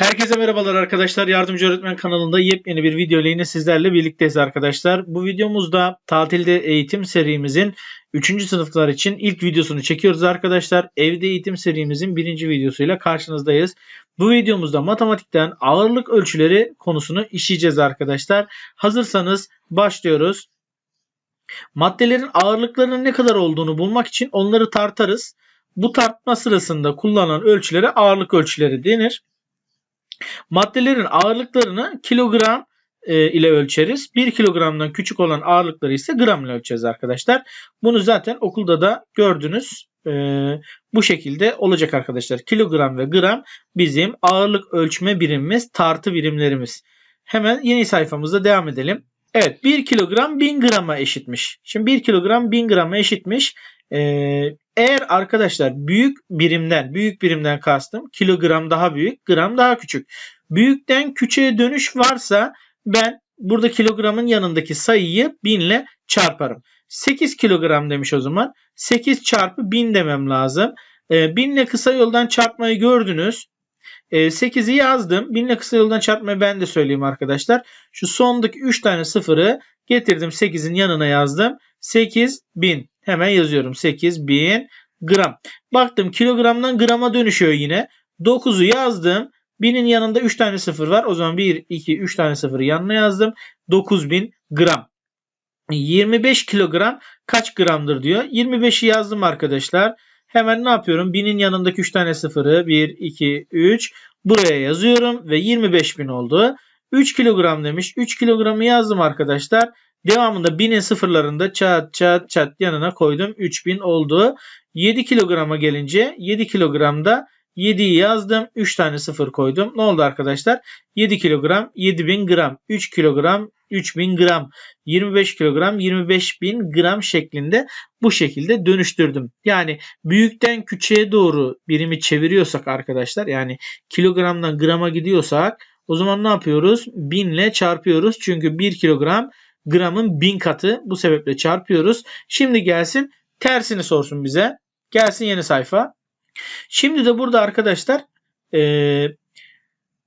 Herkese merhabalar arkadaşlar. Yardımcı Öğretmen kanalında yepyeni bir video ile yine sizlerle birlikteyiz arkadaşlar. Bu videomuzda tatilde eğitim serimizin 3. sınıflar için ilk videosunu çekiyoruz arkadaşlar. Evde eğitim serimizin 1. videosuyla karşınızdayız. Bu videomuzda matematikten ağırlık ölçüleri konusunu işleyeceğiz arkadaşlar. Hazırsanız başlıyoruz. Maddelerin ağırlıklarının ne kadar olduğunu bulmak için onları tartarız. Bu tartma sırasında kullanılan ölçülere ağırlık ölçüleri denir. Maddelerin ağırlıklarını kilogram e, ile ölçeriz. 1 kilogramdan küçük olan ağırlıkları ise gram ile ölçeriz arkadaşlar. Bunu zaten okulda da gördünüz. E, bu şekilde olacak arkadaşlar. Kilogram ve gram bizim ağırlık ölçme birimimiz, tartı birimlerimiz. Hemen yeni sayfamızda devam edelim. Evet 1 kilogram 1000 grama eşitmiş. Şimdi 1 kilogram 1000 grama eşitmiş. Ee, eğer arkadaşlar büyük birimden, büyük birimden kastım kilogram daha büyük, gram daha küçük. Büyükten küçüğe dönüş varsa ben burada kilogramın yanındaki sayıyı 1000 ile çarparım. 8 kilogram demiş o zaman. 8 çarpı 1000 demem lazım. Ee, 1000 ile kısa yoldan çarpmayı gördünüz. 8'i ee, yazdım. 1000 ile kısa yoldan çarpmayı ben de söyleyeyim arkadaşlar. Şu sondaki 3 tane sıfırı getirdim 8'in yanına yazdım. 8000 hemen yazıyorum 8000 gram. Baktım kilogramdan grama dönüşüyor yine. 9'u yazdım. 1000'in yanında 3 tane sıfır var. O zaman 1, 2, 3 tane sıfırı yanına yazdım. 9000 gram. 25 kilogram kaç gramdır diyor. 25'i yazdım arkadaşlar. Hemen ne yapıyorum? 1000'in yanındaki 3 tane sıfırı 1, 2, 3 buraya yazıyorum ve 25.000 oldu. 3 kilogram demiş. 3 kilogramı yazdım arkadaşlar. Devamında 1000'in sıfırlarında çat çat çat yanına koydum. 3000 oldu. 7 kilograma gelince 7 kilogramda 7'yi yazdım. 3 tane sıfır koydum. Ne oldu arkadaşlar? 7 kilogram 7000 gram. 3 kilogram 3000 gram. 25 kilogram 25000 gram şeklinde bu şekilde dönüştürdüm. Yani büyükten küçüğe doğru birimi çeviriyorsak arkadaşlar yani kilogramdan grama gidiyorsak o zaman ne yapıyoruz? 1000 ile çarpıyoruz. Çünkü 1 kilogram gramın 1000 katı. Bu sebeple çarpıyoruz. Şimdi gelsin tersini sorsun bize. Gelsin yeni sayfa. Şimdi de burada arkadaşlar e,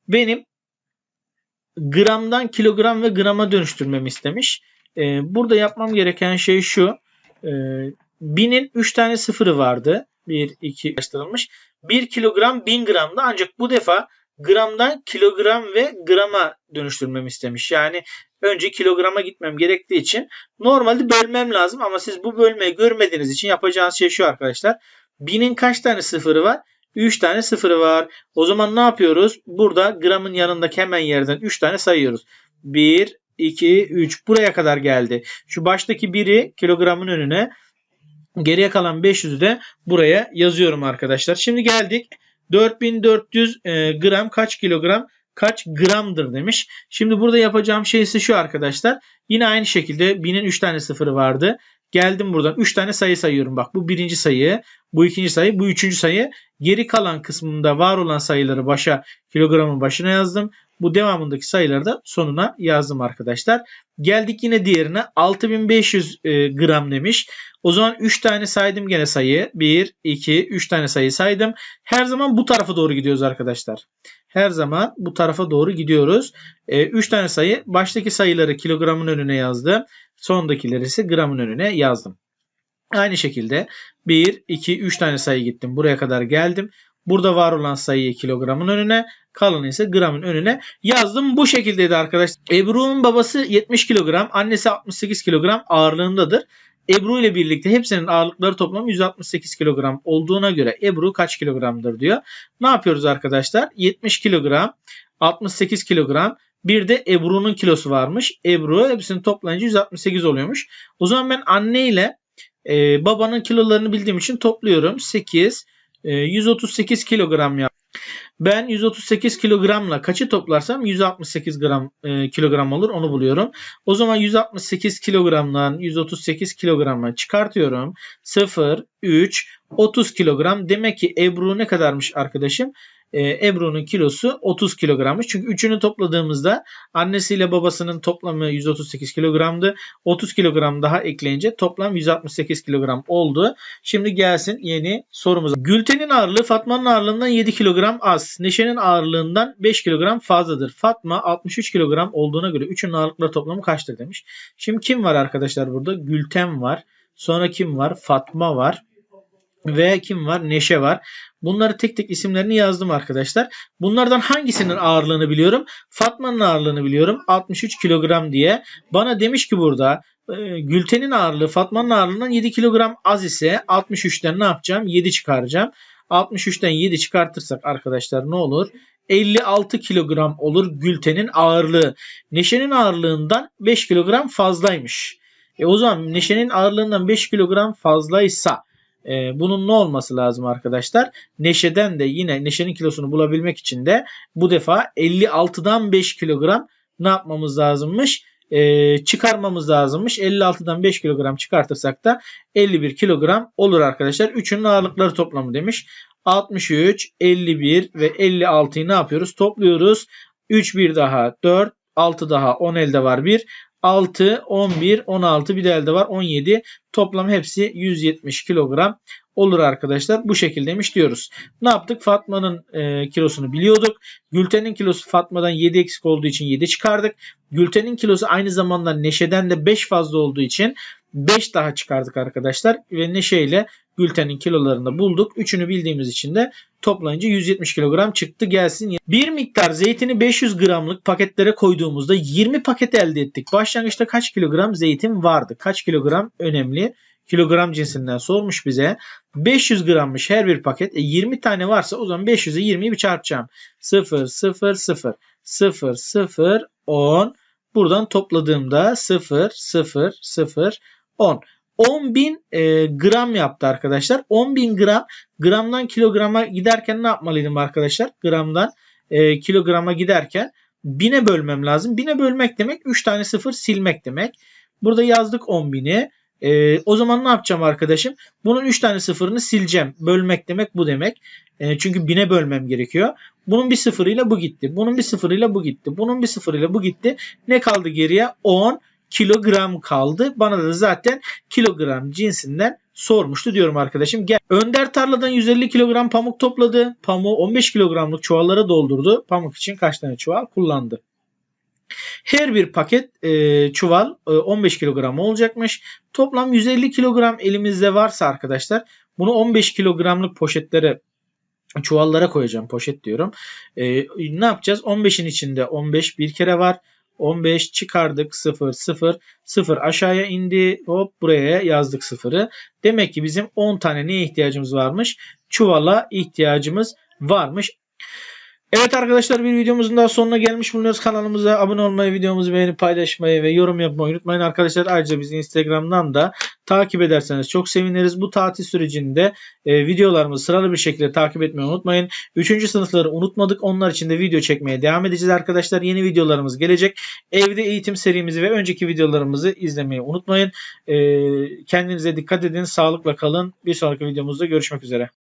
benim gramdan kilogram ve grama dönüştürmemi istemiş. E, burada yapmam gereken şey şu. E, binin 3 tane sıfırı vardı. 1, 2 açtırılmış. 1 kilogram 1000 gramda ancak bu defa gramdan kilogram ve grama dönüştürmemi istemiş. Yani önce kilograma gitmem gerektiği için normalde bölmem lazım ama siz bu bölmeyi görmediğiniz için yapacağınız şey şu arkadaşlar. Binin kaç tane sıfırı var? 3 tane sıfırı var. O zaman ne yapıyoruz? Burada gramın yanındaki hemen yerden 3 tane sayıyoruz. 1, 2, 3 buraya kadar geldi. Şu baştaki 1'i kilogramın önüne geriye kalan 500'ü de buraya yazıyorum arkadaşlar. Şimdi geldik 4400 e, gram kaç kilogram kaç gramdır demiş. Şimdi burada yapacağım şey ise şu arkadaşlar. Yine aynı şekilde 1000'in 3 tane sıfırı vardı. Geldim buradan 3 tane sayı sayıyorum. Bak bu birinci sayı, bu ikinci sayı, bu üçüncü sayı. Geri kalan kısmında var olan sayıları başa kilogramın başına yazdım. Bu devamındaki sayıları da sonuna yazdım arkadaşlar. Geldik yine diğerine 6500 e, gram demiş. O zaman 3 tane saydım gene sayı. 1, 2, 3 tane sayı saydım. Her zaman bu tarafa doğru gidiyoruz arkadaşlar. Her zaman bu tarafa doğru gidiyoruz. 3 e, tane sayı. Baştaki sayıları kilogramın önüne yazdım. Sondakileri ise gramın önüne yazdım. Aynı şekilde 1, 2, 3 tane sayı gittim. Buraya kadar geldim. Burada var olan sayıyı kilogramın önüne, kalanı ise gramın önüne yazdım. Bu şekildeydi arkadaşlar. Ebru'nun babası 70 kilogram, annesi 68 kilogram ağırlığındadır. Ebru ile birlikte hepsinin ağırlıkları toplam 168 kilogram olduğuna göre Ebru kaç kilogramdır diyor. Ne yapıyoruz arkadaşlar? 70 kilogram, 68 kilogram, bir de Ebru'nun kilosu varmış. Ebru hepsini toplayınca 168 oluyormuş. O zaman ben anne ile e, babanın kilolarını bildiğim için topluyorum. 8, e, 138 kilogram yap. Ben 138 kilogramla kaçı toplarsam 168 gram e, kilogram olur onu buluyorum. O zaman 168 kilogramdan 138 kilograma çıkartıyorum. 0, 3, 30 kilogram. Demek ki Ebru ne kadarmış arkadaşım? E, Ebru'nun kilosu 30 kilogrammış. Çünkü üçünü topladığımızda annesiyle babasının toplamı 138 kilogramdı. 30 kilogram daha ekleyince toplam 168 kilogram oldu. Şimdi gelsin yeni sorumuza. Gülten'in ağırlığı Fatma'nın ağırlığından 7 kilogram az. Neşe'nin ağırlığından 5 kilogram fazladır. Fatma 63 kilogram olduğuna göre üçünün ağırlıkları toplamı kaçtır demiş. Şimdi kim var arkadaşlar burada? Gülten var. Sonra kim var? Fatma var. Ve kim var? Neşe var. Bunları tek tek isimlerini yazdım arkadaşlar. Bunlardan hangisinin ağırlığını biliyorum? Fatma'nın ağırlığını biliyorum. 63 kilogram diye. Bana demiş ki burada e, Gülten'in ağırlığı Fatma'nın ağırlığından 7 kilogram az ise 63'ten ne yapacağım? 7 çıkaracağım. 63'ten 7 çıkartırsak arkadaşlar ne olur? 56 kilogram olur Gülten'in ağırlığı. Neşe'nin ağırlığından 5 kilogram fazlaymış. E o zaman Neşe'nin ağırlığından 5 kilogram fazlaysa e, bunun ne olması lazım arkadaşlar? Neşe'den de yine Neşe'nin kilosunu bulabilmek için de bu defa 56'dan 5 kilogram ne yapmamız lazımmış? E, çıkarmamız lazımmış. 56'dan 5 kilogram çıkartırsak da 51 kilogram olur arkadaşlar. Üçünün ağırlıkları toplamı demiş. 63, 51 ve 56'yı ne yapıyoruz? Topluyoruz. 3 bir daha 4, 6 daha 10 elde var 1. 6, 11, 16 bir de elde var 17. Toplam hepsi 170 kilogram olur arkadaşlar. Bu şekildeymiş diyoruz. Ne yaptık? Fatma'nın e, kilosunu biliyorduk. Gülten'in kilosu Fatma'dan 7 eksik olduğu için 7 çıkardık. Gülten'in kilosu aynı zamanda Neşe'den de 5 fazla olduğu için 5 daha çıkardık arkadaşlar. Ve Neşe ile Gülten'in kilolarını bulduk. Üçünü bildiğimiz için de toplayınca 170 kilogram çıktı gelsin. Bir miktar zeytini 500 gramlık paketlere koyduğumuzda 20 paket elde ettik. Başlangıçta kaç kilogram zeytin vardı? Kaç kilogram önemli? Kilogram cinsinden sormuş bize. 500 grammış her bir paket. E 20 tane varsa o zaman 500'e 20'yi bir çarpacağım. 0, 0, 0, 0, 0, 10. Buradan topladığımda 0, 0, 0, 10. 10.000 e, gram yaptı arkadaşlar. 10.000 gram gramdan kilograma giderken ne yapmalıydım arkadaşlar? Gramdan e, kilograma giderken 1000'e bölmem lazım. 1000'e bölmek demek 3 tane sıfır silmek demek. Burada yazdık 10.000'i. E, o zaman ne yapacağım arkadaşım? Bunun 3 tane sıfırını sileceğim. Bölmek demek bu demek. E, çünkü 1000'e bölmem gerekiyor. Bunun bir sıfırıyla bu gitti. Bunun bir sıfırıyla bu gitti. Bunun bir sıfırıyla bu gitti. Ne kaldı geriye? 10 kilogram kaldı. Bana da zaten kilogram cinsinden sormuştu diyorum arkadaşım. Gel. Önder tarladan 150 kilogram pamuk topladı. Pamuğu 15 kilogramlık çuvallara doldurdu. Pamuk için kaç tane çuval kullandı? Her bir paket e, çuval e, 15 kilogram olacakmış. Toplam 150 kilogram elimizde varsa arkadaşlar bunu 15 kilogramlık poşetlere çuvallara koyacağım. Poşet diyorum. E, ne yapacağız? 15'in içinde 15 bir kere var. 15 çıkardık 0 0 0 aşağıya indi hop buraya yazdık 0'ı. Demek ki bizim 10 tane neye ihtiyacımız varmış? Çuvala ihtiyacımız varmış. Evet arkadaşlar bir videomuzun daha sonuna gelmiş bulunuyoruz. Kanalımıza abone olmayı, videomuzu beğenip paylaşmayı ve yorum yapmayı unutmayın arkadaşlar. Ayrıca bizi Instagram'dan da takip ederseniz çok seviniriz. Bu tatil sürecinde e, videolarımızı sıralı bir şekilde takip etmeyi unutmayın. Üçüncü sınıfları unutmadık. Onlar için de video çekmeye devam edeceğiz arkadaşlar. Yeni videolarımız gelecek. Evde eğitim serimizi ve önceki videolarımızı izlemeyi unutmayın. E, kendinize dikkat edin. Sağlıkla kalın. Bir sonraki videomuzda görüşmek üzere.